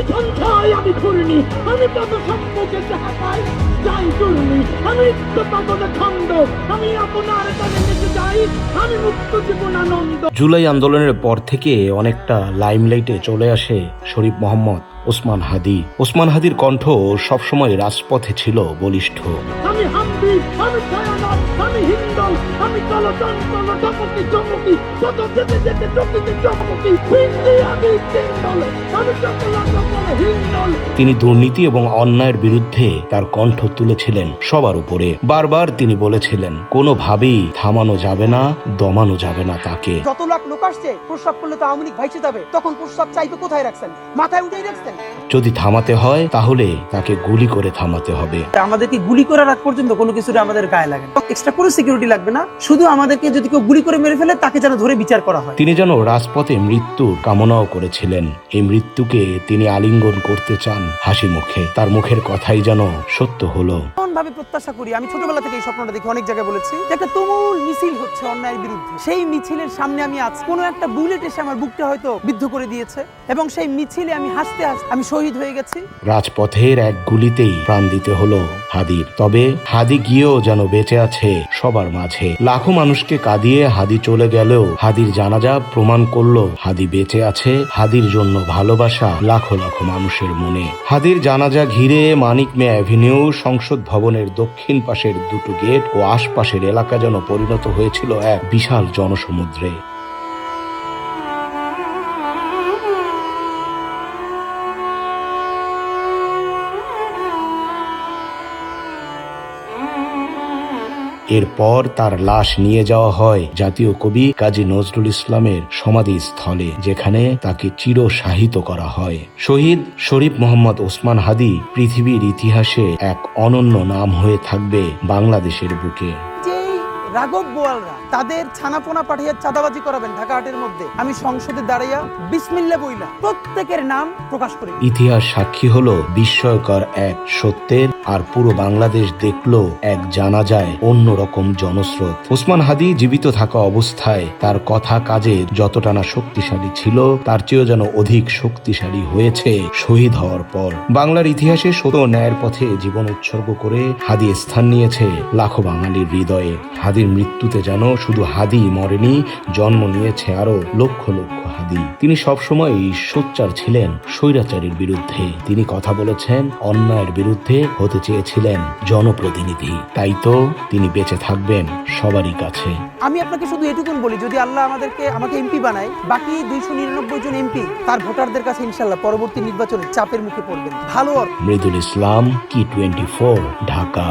আমি সঞ্চয় আমি ঘুরিনি আমি তত সম্মুখে যাহা পাই যাই চূর্ণি আমি তত খণ্ড। আমি আপনার কানে নিতে যাই আমি মুক্ত জীবনানন্দ। জুলাই আন্দোলনের পর থেকে অনেকটা লাইমলাইটে চলে আসে শরীফ মোহাম্মদ ওসমান হাদি। ওসমান হাদির কণ্ঠ সবসময় রাজপথে ছিল বলিষ্ঠ। আমি হাম্বি আমি ছায়ানট আমি হিন্দল আমি চলচঞ্চল চমকি চমকি কত যেতে যেতে চকিতে চমকি হিন্দি আমি চিন্দল আমি চকলা চকলা তিনি দুর্নীতি এবং অন্যায়ের বিরুদ্ধে তার কণ্ঠ তুলেছিলেন সবার উপরে। বারবার তিনি বলেছিলেন কোনোভাবেই থামানো যাবে না দমানো যাবে না তাকে। যত লাখ লোক আসছে প্রস্রাব করলে তো আওয়ামী লীগ ভাইসে যাবে। তখন প্রস্রাব চাইবে কোথায় রাখছেন? মাথায় উঠেই রাখছেন? যদি থামাতে হয় তাহলে তাকে গুলি করে থামাতে হবে। আমাদেরকে গুলি করার আগ পর্যন্ত কোনো কিছু আমাদের গায়ে লাগে এক্সট্রা কোনো সিকিউরিটি লাগবে না। শুধু আমাদেরকে যদি কেউ গুলি করে মেরে ফেলে তাকে যেন ধরে বিচার করা হয়। তিনি যেন রাজপথে মৃত্যুর কামনাও করেছিলেন। এই মৃত্যুকে তিনি আলিঙ্গন করতে চান হাসি মুখে। তার মুখের কথাই যেন সত্য হলো। ভাবে প্রত্যাশা করি আমি ছোটবেলা থেকে এই স্বপ্নটা দেখি অনেক জায়গায় বলেছি একটা তুমুল মিছিল হচ্ছে অন্যায়ের বিরুদ্ধে। সেই মিছিলের সামনে আমি আজ কোনো একটা বুলেট এসে আমার বুকটা হয়তো বিদ্ধ করে দিয়েছে এবং সেই মিছিলে আমি হাসতে হাসতে আমি শহীদ হয়ে গেছি। রাজপথের এক গুলিতেই প্রাণ দিতে হলো হাদির। তবে হাদি গিয়েও যেন বেঁচে আছে সবার মাঝে। লাখো মানুষকে কাঁদিয়ে হাদি চলে গেলেও হাদির জানাজা প্রমাণ করল হাদি বেঁচে আছে, হাদির জন্য ভালোবাসা লাখো লাখো মানুষের মনে। হাদির জানাজা ঘিরে মানিক মে অ্যাভিনিউ সংসদ ভবনের দক্ষিণ পাশের দুটো গেট ও আশপাশের এলাকা যেন পরিণত হয়েছিল এক বিশাল জনসমুদ্রে। এরপর তার লাশ নিয়ে যাওয়া হয় জাতীয় কবি কাজী নজরুল ইসলামের সমাধি স্থলে যেখানে তাকে চিরসাহিত করা হয়। শহীদ শরীফ মোহাম্মদ ওসমান হাদি পৃথিবীর ইতিহাসে এক অনন্য নাম হয়ে থাকবে বাংলাদেশের বুকে। রাঘব বোয়ালরা তাদের ছানাপোনা পাঠিয়ে চাঁদাবাজি করাবেন ঢাকা হাটের মধ্যে আমি সংসদে দাঁড়াইয়া বিসমিল্লা বইলা প্রত্যেকের নাম প্রকাশ করি। ইতিহাস সাক্ষী হলো বিস্ময়কর এক সত্যের আর পুরো বাংলাদেশ দেখল এক জানা যায় অন্যরকম জনস্রোত। ওসমান হাদি জীবিত থাকা অবস্থায় তার কথা কাজে যতটা না শক্তিশালী ছিল, তার চেয়েও যেন অধিক শক্তিশালী হয়েছে শহীদ হওয়ার পর। বাংলার ইতিহাসে সত্য ও ন্যায়ের পথে জীবন উৎসর্গ করে হাদি স্থান নিয়েছে লাখো বাঙালির হৃদয়ে। হাদির মৃত্যুতে যেন শুধু হাদি মরেনি, জন্ম নিয়েছে আরও লক্ষ লক্ষ হাদি। তিনি সবসময় সোচ্চার ছিলেন স্বৈরাচারীর বিরুদ্ধে। তিনি কথা বলেছেন, অন্যায়ের বিরুদ্ধে হতে চেয়েছিলেন জনপ্রতিনিধি। তাই তো তিনি বেঁচে থাকবেন সবারই কাছে। আমি আপনাকে শুধু এটুকুন বলি যদি আল্লাহ আমাদেরকে আমাকে এমপি বানায় বাকি দুইশো নিরানব্বই জন এমপি তার ভোটারদের কাছে ইনশাল্লাহ পরবর্তী নির্বাচনে চাপের মুখে পড়বেন। ভালো মৃদুল ইসলাম কি টোয়েন্টি ফোর ঢাকা।